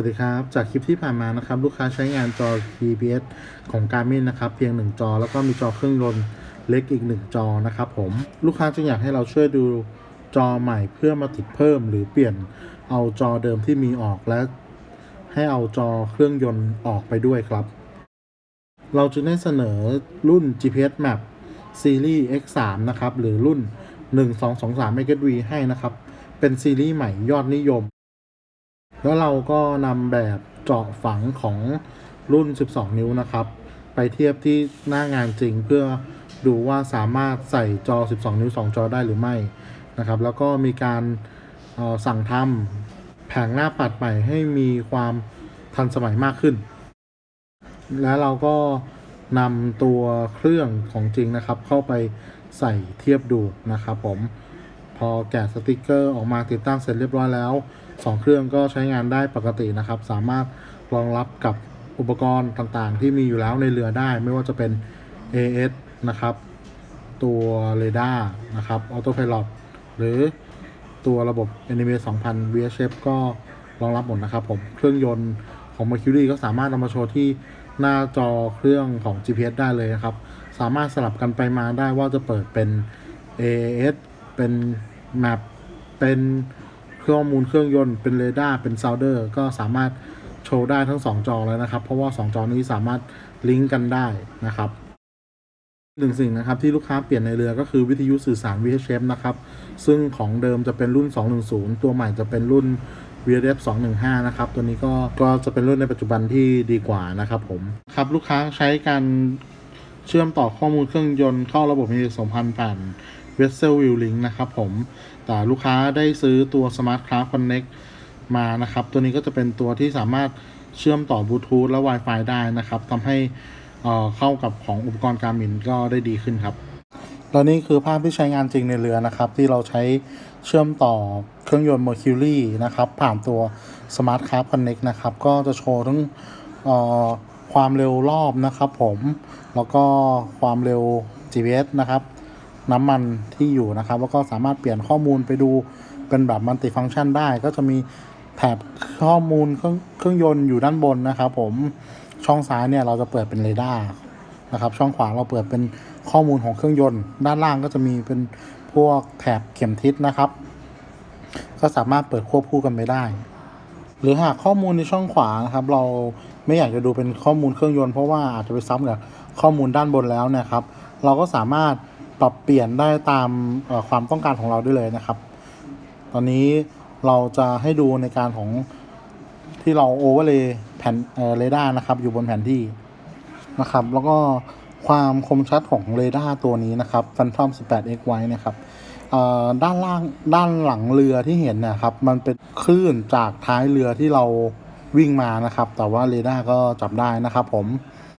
วัสดีครับ จากคลิปที่ผ่านมานะครับ ลูกค้าใช้งานจอ TPS ของ Garmin นะครับ เพียง 1 จอ แล้วก็มีจอเครื่องยนต์เล็กอีก 1 จอนะครับผมลูกค้าจึงอยากให้เราช่วยดูจอใหม่เพื่อมาติดเพิ่ม หรือเปลี่ยนเอาจอเดิมที่มีออกและ ให้เอาจอเครื่องยนต์ออกไปด้วยครับ เราจึงได้เสนอรุ่น GPS Map ซีรีส์ X3 นะครับหรือรุ่น 1223 XV ให้นะครับเป็นซีรีส์ใหม่ยอดนิยม แล้วเราก็นำแบบเจาะฝังของรุ่น 12 นิ้วนะครับ ไปเทียบที่หน้างานจริงเพื่อดูว่าสามารถใส่จอ 12 นิ้ว 2 จอได้หรือไม่นะครับ แล้วก็มีการสั่งทำแผงหน้าปัดใหม่ให้มีความทันสมัยมากขึ้น แล้วเราก็นำตัวเครื่องของจริงนะครับ เข้าไปใส่เทียบดูนะครับผม พอแกะสติกเกอร์ออกมาติดตั้งเสร็จเรียบร้อยแล้ว 2 เครื่องก็ใช้งานได้ปกตินะครับ สามารถรองรับกับอุปกรณ์ต่างๆ ที่มีอยู่แล้วในเรือได้ ไม่ว่าจะเป็น AS นะครับ ตัวเรดาร์นะครับออโต้พ l o t หรือตัวระบบ Anime 2000 VHF ก็รองรับหมดนะครับผม เครื่องยนต์ของ Mercury ก็สามารถนำมาโชว์ที่หน้าจอเครื่องของ GPS ได้เลยนะครับ สามารถสลับกันไปมาได้ว่าจะเปิดเป็น AS เป็น Map เป็นข้อมูลเครื่องยนต์ เป็นเรดาร์เป็นซาวเดอร์ก็สามารถโชว์ได้ทั้ง 2 จอเลยนะครับ เพราะว่า 2 จอนี้สามารถลิงก์กันได้นะครับหนึ่งสิ่งนะครับที่ลูกค้าเปลี่ยนในเรือก็คือวิทยุสื่อสาร VHF นะครับ ซึ่งของเดิมจะเป็นรุ่น 210 ตัวใหม่จะเป็นรุ่น VHF 215 นะครับ ตัวนี้ก็ก็จะเป็นรุ่นในปัจจุบันที่ดีกว่านะครับผมครับลูกค้าใช้การเชื่อมต่อข้อมูลเครื่องยนต์เข้าระบบมี2,000ผ่าน Vessel View Link นะครับผม แต่ลูกค้าได้ซื้อตัว Smart Craft Connect มานะครับ ตัวนี้ก็จะเป็นตัวที่สามารถเชื่อมต่อบลูทูธและ Wi-Fi ได้นะครับทำให้เอ่อเข้ากับของอุปกรณ์การมินก็ได้ดีขึ้นครับแล้วนี่คือภาพที่ใช้งานจริงในเรือนะครับ ที่เราใช้เชื่อมต่อเครื่องยนต์ Mercury นะครับ ผ่านตัว Smart Craft Connect นะครับ ก็จะโชว์ทั้งเอ่อความเร็วรอบนะครับผม แล้วก็ความเร็ว GPS นะครับ น้ำมันที่อยู่นะครับ แล้วก็สามารถเปลี่ยนข้อมูลไปดูเป็นแบบมัลติฟัง c t ชันได้ ก็จะมีแถบข้อมูลเครื่องเครื่องยนต์อยู่ด้านบนนะครับผมช่องซ้ายเนี่ยเราจะเปิดเป็นเรดาร์นะครับ ช่องขวาเราเปิดเป็นข้อมูลของเครื่องยนต์ ด้านล่างก็จะมีเป็นพวกแถบเข็มทิศนะครับ ก็สามารถเปิดควบคู่กันไปได้ หรือหากข้อมูลในช่องขวานะครับ เราไม่อยากจะดูเป็นข้อมูลเครื่องยนต์เพราะว่าอาจจะไปซ้ำกับข้อมูลด้านบนแล้วนะครับ เราก็สามารถ ปรับเปลี่ยนได้ตามความต้องการของเราได้เลยนะครับ ตอนนี้เราจะให้ดูในการของที่เราโอเวอร์เลยแผ่นเรดาร์นะครับ อยู่บนแผนที่นะครับ แล้วก็ความคมชัดของเรดาร์ตัวนี้นะครับ Phantom 18X ไว้นะครับด้านล่างด้านหลังเรือที่เห็นนะครับ มันเป็นคลื่นจากท้ายเรือที่เราวิ่งมานะครับ แต่ว่าเรดาร์ก็จับได้นะครับผม